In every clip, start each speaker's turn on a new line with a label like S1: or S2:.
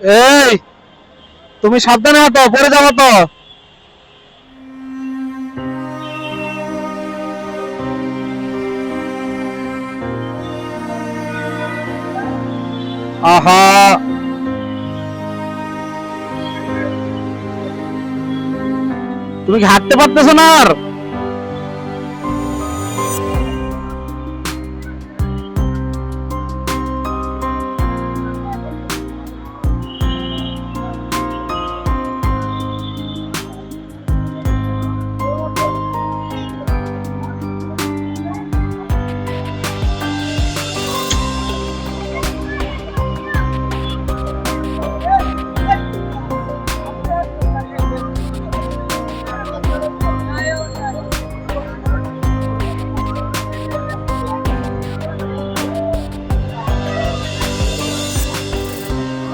S1: এই তুমি সাবধানে হাঁটো পড়ে যাব তো। আহা। তুমি কি হাঁটতে পারতেছো না আর?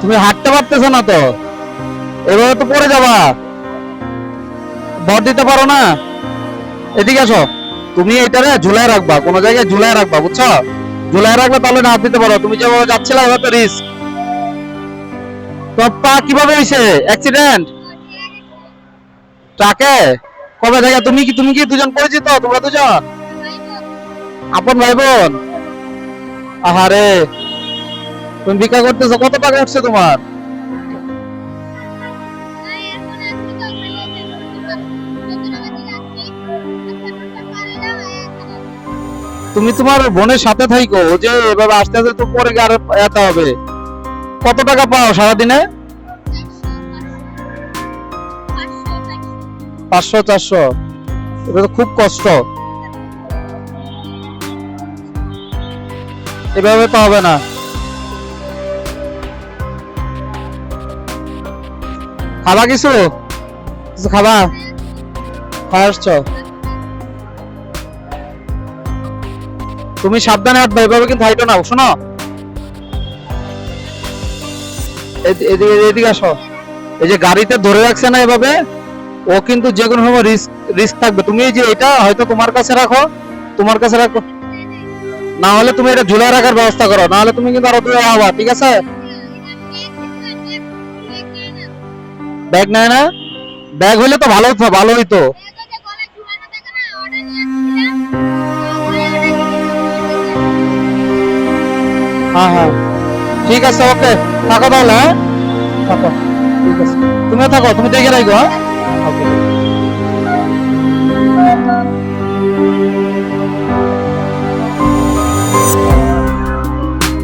S1: তুমি হাঁটতে পারতেছো না তো? এভাবে তো পড়ে যাবা। ভর দিতে পারো না? এদিকে আসো। তুমি এটারে ঝুলাই রাখবা, কোন জায়গায় ঝুলাই রাখবা, বুঝছ? ঝুলাই রাখলে তাহলে না দিতে পারো। তুমি যেভাবে যাচ্ছিলে ওটা রিস্ক পা কীভাবে হয়েছে অ্যাক্সিডেন্ট ট্রাকে? কবে থেকে? তুমি কি তুমি কি দুজন পরিচিত? তোমরা দুজন? আপন ভাই বোন? আহারে। তুমি ভিক্ষা করতেছো, কত টাকা উঠছে তোমার? তুমি তোমার বোনের সাথে থাইকো যে এভাবে আস্তে আস্তে তো পরে আর যেতে হবে। কত টাকা পাও সারাদিনে? পাঁচশো, চারশো। এটা তো খুব কষ্ট। এভাবে তো হবে না। খাবা কিছু? কিছু খাবা? খাওয়া আসছো? তুমি সাবধানে হাঁটবে এভাবে কিন্তু হাইটো না শোনো। এদিকে এদিকে আসো। এই যে গাড়িতে ধরে রাখছে না এভাবে, ও কিন্তু যে কোনো সময় রিস্ক রিস্ক থাকবে। তুমি যে এটা হয়তো তোমার কাছে রাখো, তোমার কাছে রাখো। না হলে তুমি এটা ঝুলাই রাখার ব্যবস্থা করো, না হলে তুমি কিন্তু আরও দূরে ঠিক আছে? ব্যাগ নেয় না? ব্যাগ হলে তো ভালো হতো ভালো হইতো হ্যাঁ হ্যাঁ। ঠিক আছে, ওকে। থাকো তাহলে হ্যাঁ? থাকো, ঠিক আছে। তুমিও থাকো, তুমি দেখে রাখো হ্যাঁ? ওকে।